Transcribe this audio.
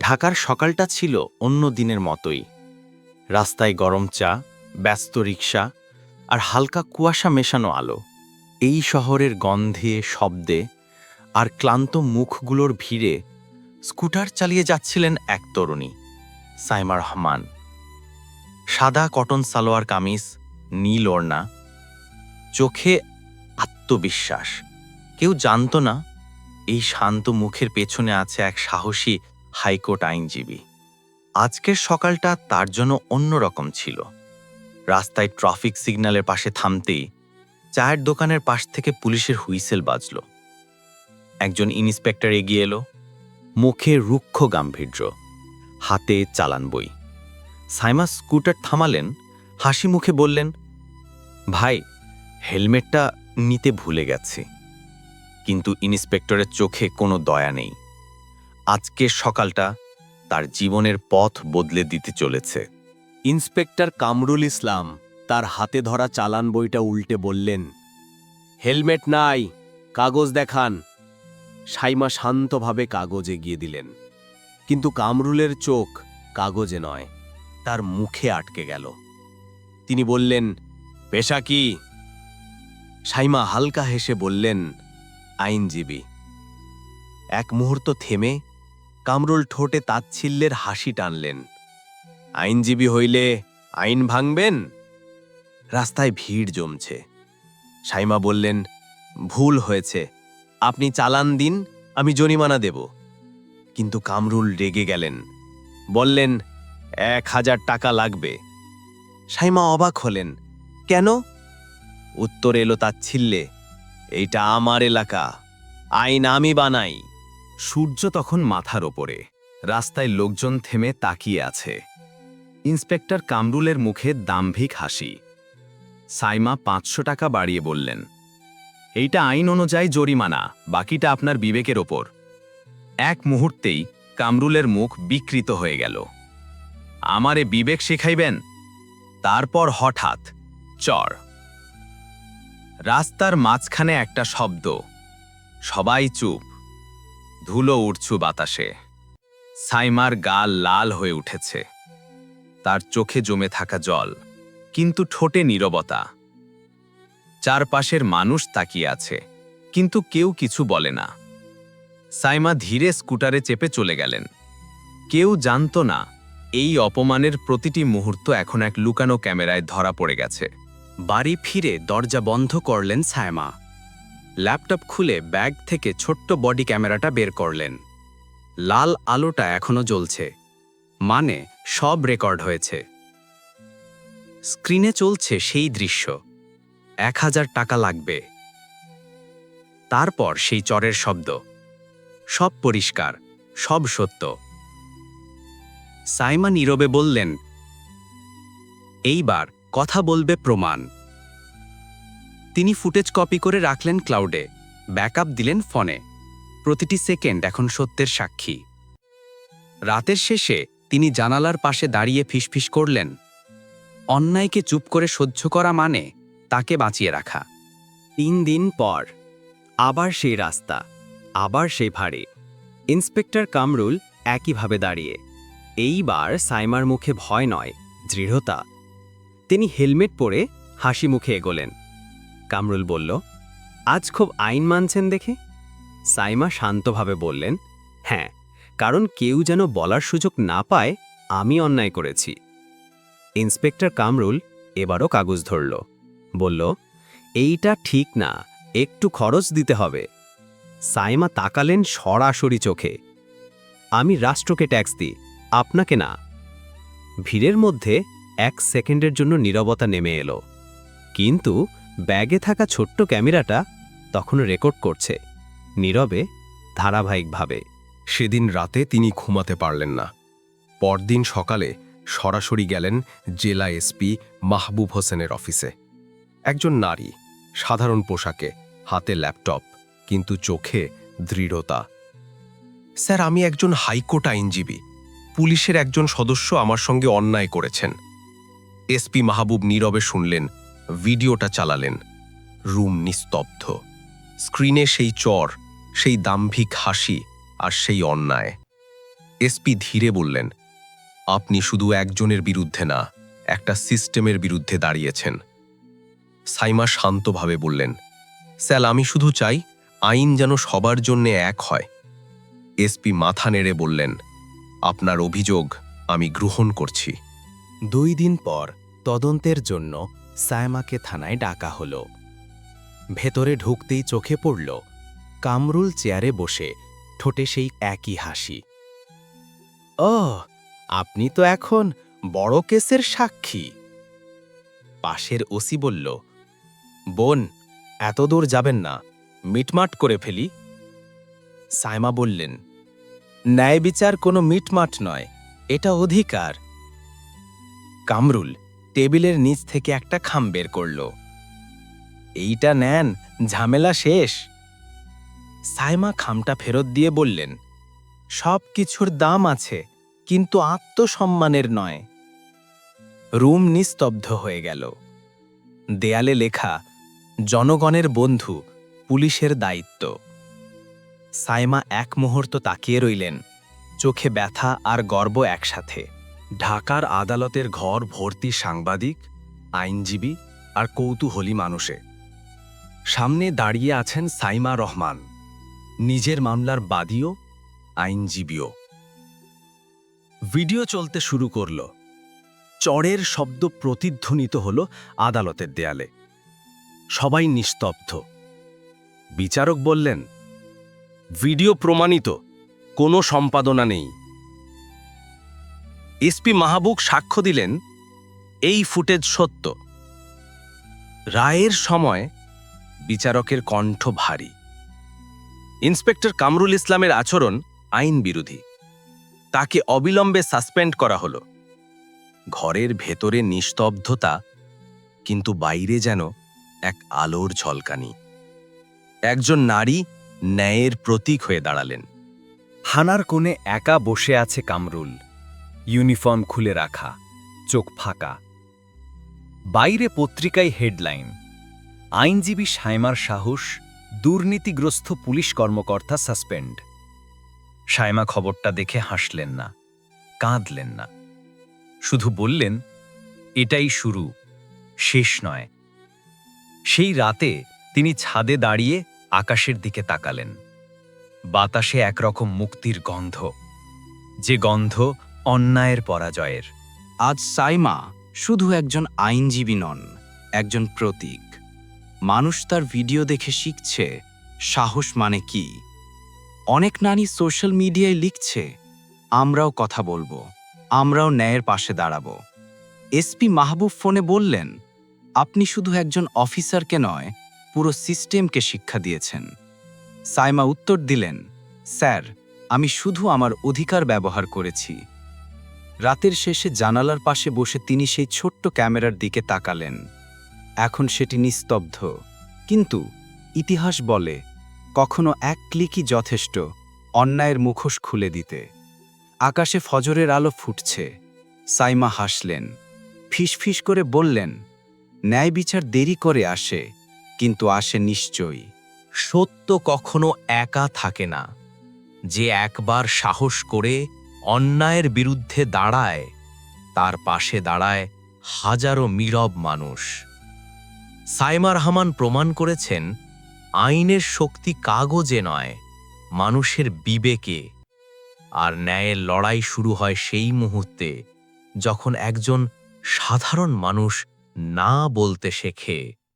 ঢাকার সকালটা ছিল অন্য দিনের মতোই। রাস্তায় গরম চা, ব্যস্ত রিক্সা আর হালকা কুয়াশা মেশানো আলো। এই শহরের গন্ধে, শব্দে আর ক্লান্ত মুখগুলোর ভিড়ে স্কুটার চালিয়ে যাচ্ছিলেন এক তরুণী, সাইমা রহমান। সাদা কটন সালোয়ার কামিজ, নীল ওড়না, চোখে আত্মবিশ্বাস। কেউ জানতো না এই শান্ত মুখের পেছনে আছে এক সাহসী হাইকোর্ট আইনজীবী। আজকের সকালটা তার জন্য অন্যরকম ছিল। রাস্তায় ট্রাফিক সিগন্যালের পাশে থামতেই চায়ের দোকানের পাশ থেকে পুলিশের হুইসেল বাজল। একজন ইন্সপেক্টর এগিয়ে এলো। মুখে রুক্ষ গাম্ভীর্য। হাতে চালান বই। সাইমা স্কুটার থামালেন, হাসি মুখে বললেন, ভাই, হেলমেটটা নিতে ভুলে গেছি। কিন্তু ইন্সপেক্টরের চোখে কোনো দয়া নেই। আজকের সকালটা তার জীবনের পথ বদলে দিতে চলেছে। ইন্সপেক্টর কামরুল ইসলাম তার হাতে ধরা চালান বইটা উল্টে বললেন, হেলমেট নাই, কাগজ দেখান। সাইমা শান্তভাবে কাগজ এগিয়ে দিলেন। কিন্তু কামরুলের চোখ কাগজে নয়, তার মুখে আটকে গেল। তিনি বললেন, পেশা কি? সাইমা হালকা হেসে বললেন, আইনজীবী। এক মুহূর্ত থেমে কামরুল ঠোঁটে তাচ্ছিল্যের হাসি টানলেন। আইনজীবী হইলে আইন ভাঙবেন? রাস্তায় ভিড় জমছে। সাইমা বললেন, ভুল হয়েছে। আপনি চালান দিন, আমি জরিমানা দেব। কিন্তু কামরুল রেগে গেলেন। বললেন, এক হাজার টাকা লাগবে। সাইমা অবাক হলেন, কেন? উত্তর এলো তাচ্ছিল্যে, এইটা আমার এলাকা। আইন আমি বানাই। সূর্য তখন মাথার ওপরে। রাস্তায় লোকজন থেমে তাকিয়ে আছে। ইন্সপেক্টর কামরুলের মুখে দাম্ভিক হাসি। সাইমা পাঁচশো টাকা বাড়িয়ে বললেন, এইটা আইন অনুযায়ী জরিমানা, বাকিটা আপনার বিবেকের ওপর। এক মুহূর্তেই কামরুলের মুখ বিকৃত হয়ে গেল। আমারে বিবেক শেখাইবেন? তারপর হঠাৎ, চর। রাস্তার মাঝখানে একটা শব্দ। সবাই চুপ। ধুলো উঠছু বাতাসে। সাইমার গাল লাল হয়ে উঠেছে। তার চোখে জমে থাকা জল, কিন্তু ঠোঁটে নীরবতা। চারপাশের মানুষ তাকিয়ে আছে, কিন্তু কেউ কিছু বলে না। সাইমা ধীরে স্কুটারে চেপে চলে গেলেন। কেউ জানত না, এই অপমানের প্রতিটি মুহূর্ত এখন এক লুকানো ক্যামেরায় ধরা পড়ে গেছে। বাড়ি ফিরে দরজা বন্ধ করলেন সায়মা ল্যাপটপ খুলে ব্যাগ থেকে ছোট্ট বডি ক্যামেরাটা বের করলেন। লাল আলোটা এখনও জ্বলছে। মানে সব রেকর্ড হয়েছে। স্ক্রিনে চলছে সেই দৃশ্য। এক হাজার টাকা লাগবে। তারপর সেই চরের শব্দ। সব পরিষ্কার, সব সত্য। সাইমা নীরবে বললেন, এইবার কথা বলবে প্রমাণ। তিনি ফুটেজ কপি করে রাখলেন ক্লাউডে, ব্যাকআপ দিলেন ফোনে। প্রতিটি সেকেন্ড এখন সত্যের সাক্ষী। রাতের শেষে তিনি জানালার পাশে দাঁড়িয়ে ফিসফিস করলেন, অন্যায়কে চুপ করে সহ্য করা মানে তাকে বাঁচিয়ে রাখা। তিন দিন পর, আবার সেই রাস্তা, আবার সেই ভাড়ি। ইন্সপেক্টর কামরুল একইভাবে দাঁড়িয়ে। এইবার সাইমার মুখে ভয় নয়, দৃঢ়তা। তিনি হেলমেট পরে হাসি মুখে এগোলেন। কামরুল বলল, আজ খুব আইন মানছেন দেখে? সাইমা শান্তভাবে বললেন হ্যাঁ কারণ কেউ যেন বলার সুযোগ না পায়, আমি অন্যায় করেছি। ইন্সপেক্টর কামরুল এবারও কাগজ ধরল, বলল, এইটা ঠিক না, একটু খরচ দিতে হবে। সাইমা তাকালেন সরাসরি চোখে, আমি রাষ্ট্রকে ট্যাক্স দিই, আপনাকে না। ভিড়ের মধ্যে এক সেকেন্ডের জন্য নীরবতা নেমে এলো, কিন্তু ব্যাগে থাকা ছোট্ট ক্যামেরাটা তখন রেকর্ড করছে, নীরবে, ধারাবাহিকভাবে। সেদিন রাতে তিনি ঘুমাতে পারলেন না। পরদিন সকালে সরাসরি গেলেন জেলা এসপি মাহবুব হোসেনের অফিসে। একজন নারী, সাধারণ পোশাকে, হাতে ল্যাপটপ, কিন্তু চোখে দৃঢ়তা। স্যার, আমি একজন হাইকোর্ট আইনজীবী। পুলিশের একজন সদস্য আমার সঙ্গে অন্যায় করেছেন। এসপি মাহবুব নীরবে শুনলেন ভিডিওটা চালালেন। রুম নিস্তব্ধ। স্ক্রিনে সেই চর, সেই দাম্ভিক হাসি আর সেই অন্যায়। এসপি ধীরে বললেন, আপনি শুধু একজনের বিরুদ্ধে না, একটা সিস্টেমের বিরুদ্ধে দাঁড়িয়েছেন। সাইমা শান্তভাবে বললেন স্যাল আমি শুধু চাই আইন যেন সবার জন্য এক হয়। এসপি মাথা নেড়ে বললেন, আপনার অভিযোগ আমি গ্রহণ করছি। দুই দিন পর তদন্তের জন্য সায়মাকে থানায় ডাকা হলো। ভেতরে ঢুকতেই চোখে পড়ল, কামরুল চেয়ারে বসে, ঠোঁটে সেই একই হাসি। ও আপনি তো এখন বড় কেসের সাক্ষী। পাশের ওসি বলল, বোন, এত দূর যাবেন না, মিটমাট করে ফেলি। সাইমা বললেন, ন্যায় বিচার কোনো মিটমাট নয়, এটা অধিকার। কামরুল টেবিলের নিচ থেকে একটা খাম বের করল। এইটা নেন, ঝামেলা শেষ। সাইমা খামটা ফেরত দিয়ে বললেন, সব কিছুর দাম আছে, কিন্তু আত্মসম্মানের নয়। রুম নিস্তব্ধ হয়ে গেল। দেয়ালে লেখা, জনগণের বন্ধু, পুলিশের দায়িত্ব। সাইমা এক মুহূর্ত তাকিয়ে রইলেন, চোখে ব্যথা আর গর্ব একসাথে। ঢাকার আদালতের ঘর ভর্তি সাংবাদিক, আইনজীবী আর কৌতূহলী মানুষে। সামনে দাঁড়িয়ে আছেন সাইমা রহমান, নিজের মামলার বাদীও, আইনজীবীও। ভিডিও চলতে শুরু করল। চড়ের শব্দ প্রতিধ্বনিত হল আদালতের দেয়ালে। সবাই নিস্তব্ধ। বিচারক বললেন, ভিডিও প্রমাণিত, কোনো সম্পাদনা নেই। এসপি মাহবুব সাক্ষ্য দিলেন, এই ফুটেজ সত্য। রায়ের সময় বিচারকের কণ্ঠ ভারী। ইন্সপেক্টর কামরুল ইসলামের আচরণ আইন বিরোধী। তাকে অবিলম্বে সাসপেন্ড করা হল। ঘরের ভেতরে নিস্তব্ধতা, কিন্তু বাইরে যেন এক আলোর ঝলকানি। একজন নারী ন্যায়ের প্রতীক হয়ে দাঁড়ালেন। হানার কোণে একা বসে আছে কামরুল। ইউনিফর্ম খুলে রাখা, চোখ ফাঁকা। বাইরে পত্রিকায় হেডলাইন, আইনজীবী সাইমার সাহস, দুর্নীতিগ্রস্ত পুলিশ কর্মকর্তা সাসপেন্ড। সাইমা খবরটা দেখে হাসলেন না, কাঁদলেন না। শুধু বললেন, এটাই শুরু, শেষ নয়। সেই রাতে তিনি ছাদে দাঁড়িয়ে আকাশের দিকে তাকালেন। বাতাসে একরকম মুক্তির গন্ধ, যে গন্ধ অন্যায়ের পরাজয়ের। আজ সাইমা শুধু একজন আইনজীবী নন, একজন প্রতীক। মানুষ তার ভিডিও দেখে শিখছে, সাহস মানে কি? অনেক নারী সোশ্যাল মিডিয়ায় লিখছে, আমরাও কথা বলব, আমরাও ন্যায়ের পাশে দাঁড়াবো। এসপি মাহবুব ফোনে বললেন, আপনি শুধু একজন অফিসারকে নয়, পুরো সিস্টেমকে শিক্ষা দিয়েছেন। সাইমা উত্তর দিলেন, স্যার, আমি শুধু আমার অধিকার ব্যবহার করেছি রাতের শেষে জানালার পাশে বসে তিনি সেই ছোট্ট ক্যামেরার দিকে তাকালেন। এখন সেটি নিস্তব্ধ। কিন্তু ইতিহাস বলে, কখনো এক ক্লিকই যথেষ্ট অন্যায়ের মুখোশ খুলে দিতে। আকাশে ফজরের আলো ফুটছে। সাইমা হাসলেন, ফিসফিস করে বললেন, ন্যায় বিচার দেরি করে আসে, কিন্তু আসে নিশ্চয়ই। সত্য কখনো একা থাকে না। যে একবার সাহস করে অন্যায়ের বিরুদ্ধে দাঁড়ায়, তার পাশে দাঁড়ায় হাজারো নীরব মানুষ। সাইমা রহমান প্রমাণ করেছেন, আইনের শক্তি কাগজে নয়, মানুষের বিবেকে। আর ন্যায়ের লড়াই শুরু হয় সেই মুহূর্তে, যখন একজন সাধারণ মানুষ না বলতে শেখে।